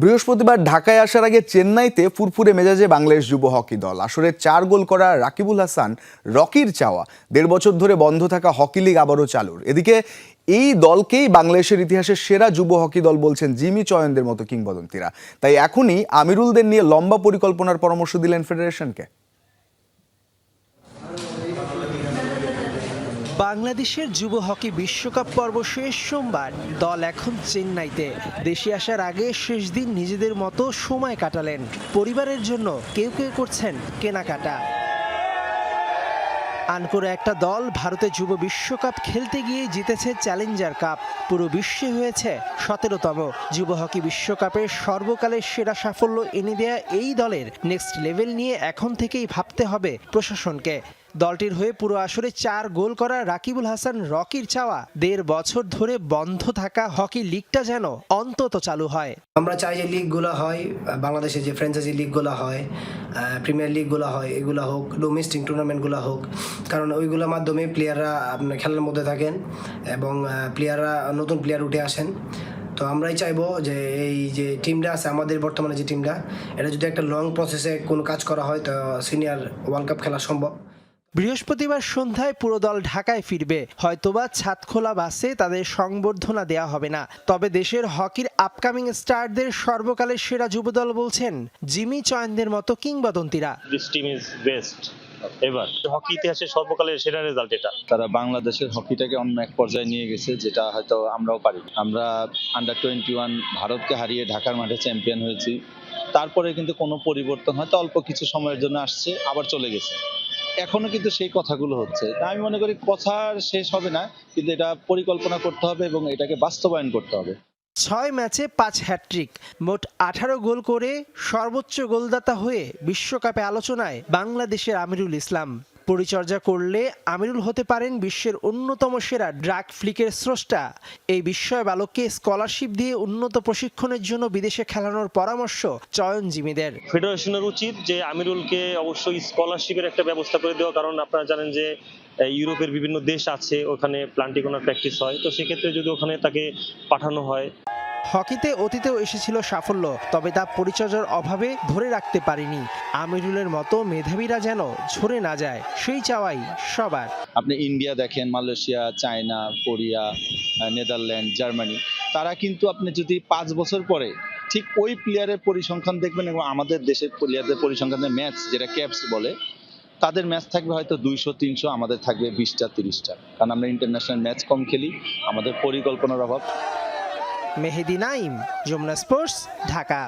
বৃহস্পতিবার ঢাকায় আসার আগে চেন্নাইতে ফুরফুরে মেজাজে বাংলাদেশ যুব হকি দল। আসরে চার গোল করা রাকিবুল হাসান রকির চাওয়া। দেড় বছর ধরে বন্ধ থাকা হকি লিগ আবারও চালুর। এদিকে এই দলকেই বাংলাদেশের ইতিহাসের সেরা যুব হকি দল বলছেন জিমি চয়নদের মতো কিংবদন্তিরা। তাই এখনই আমিরুলদের নিয়ে লম্বা পরিকল্পনার পরামর্শ দিলেন ফেডারেশনকে। বাংলাদেশের যুব হকি বিশ্বকাপ পর্ব শেষ সোমবার। দল এখন চেন্নাইতে। দেশে আসার আগে শেষ দিন নিজেদের মতো সময় কাটালেন। পরিবারের জন্য কেউ কেউ করছেন কেনাকাটা। আনকোরা একটা দল ভারতে যুব বিশ্বকাপ খেলতে গিয়ে জিতেছে চ্যালেঞ্জার কাপ। পুরো বিশ্বে হয়েছে সতেরোতম। যুব হকি বিশ্বকাপের সর্বকালের সেরা সাফল্য এনে দেয়া এই দলের নেক্সট লেভেল নিয়ে এখন থেকেই ভাবতে হবে প্রশাসনকে। দলটির হয়ে পুরো আসরে চার গোল করা রাকিবুল হাসান রকির চাওয়া। দেড় বছর ধরে বন্ধ থাকা হকি লিগটা যেন অন্তত চালু হয়। আমরা চাই যে লিগগুলো হয় বাংলাদেশে যে ফ্র্যাঞ্চাইজি লিগগুলো হয় প্রিমিয়ার লিগগুলো হয়, এগুলো হোক ডোমেস্টিক টুর্নামেন্টগুলো হোক, কারণ ওইগুলোর মাধ্যমে প্লেয়াররা আপনার খেলার মধ্যে থাকেন এবং প্লেয়াররা নতুন প্লেয়ার উঠে আসেন। তো আমরাই চাইব যে এই যে টিমটা আছে, আমাদের বর্তমানে যে টিমটা এটা যদি একটা লং প্রসেসে কোনো কাজ করা হয়, তো সিনিয়র ওয়ার্ল্ড কাপ খেলা সম্ভব। বৃহস্পতিবার সন্ধ্যায় পুরো দল ঢাকায় ফিরবে। হয়তোবা ছাদখোলা বাসে তাদের সংবর্ধনা দেয়া হবে না। তবে দেশের হকির আপকামিং স্টারদের সর্বকালের সেরা যুবদল বলছেন জিমি চয়নদের মতো কিংবদন্তিরা। দিস টিম ইজ বেস্ট এবার হকি ইতিহাসের সর্বকালের সেরা রেজাল্ট এটা। তারা বাংলাদেশের হকিটাকে অন্য এক পর্যায়ে নিয়ে গেছে যেটা হয়তো আমরাও পারি। আমরা আন্ডার টোয়েন্টি ওয়ান ভারতকে হারিয়ে ঢাকার মাঠে চ্যাম্পিয়ন হয়েছি। তারপরে কিন্তু কোনো পরিবর্তন হয়তো অল্প কিছু সময়ের জন্য আসছে আবার চলে গেছে। এখনও কিন্তু সেই কথাগুলো হচ্ছে। আমি মনে করি কথা শেষ হবে না, কিন্তু এটা পরিকল্পনা করতে হবে এবং এটাকে বাস্তবায়ন করতে হবে। ছয় ম্যাচে পাঁচ হ্যাট্রিক মোট আঠারো গোল করে সর্বোচ্চ গোলদাতা হয়ে বিশ্বকাপে আলোচনায় বাংলাদেশের আমিরুল ইসলাম। পরিচর্যা করলে আমিরুল হতে পারেন বিশ্বের অন্যতম সেরা ড্রাগ ফ্লিকের স্রষ্টা। এই বিস্ময় বালককে স্কলারশিপ দিয়ে উন্নত প্রশিক্ষণের জন্য বিদেশে খেলানোর পরামর্শ চয়নজীবীদের ফেডারেশনের উচিত যে আমিরুলকে অবশ্যই স্কলারশিপের একটা ব্যবস্থা করে দেওয়া, কারণ আপনারা জানেন যে ইউরোপের বিভিন্ন দেশ আছে, ওখানে প্লান্টিকোনার প্র্যাকটিস হয়। তো সেক্ষেত্রে যদি ওখানে তাকে পাঠানো হয় হকিতে অতীতেও এসেছিল সাফল্য, তবে তা পরিচর্যার অভাবে ধরে রাখতে পারেনি। আমিরুলের মতো মেধাবীরা যেন ঝরে না যায়, সেই চাওয়াই সবার। আপনি ইন্ডিয়া দেখেন, Malaysia, China, Korea Netherland, Germany, তারা কিন্তু আপনি যদি পাঁচ বছর পরে ঠিক ওই প্লেয়ারের পরিসংখ্যান দেখবেন এবং আমাদের দেশের প্লেয়ারদের পরিসংখ্যানের ম্যাচ যেটা ক্যাপস বলে, তাদের ম্যাচ থাকবে হয়তো দুইশো, তিনশো, আমাদের থাকবে বিশটা, তিরিশটা। কারণ আমরা ইন্টারন্যাশনাল ম্যাচ কম খেলি, আমাদের পরিকল্পনার অভাব। মেহেদি নাইম যমুনা স্পোর্টস ঢাকা।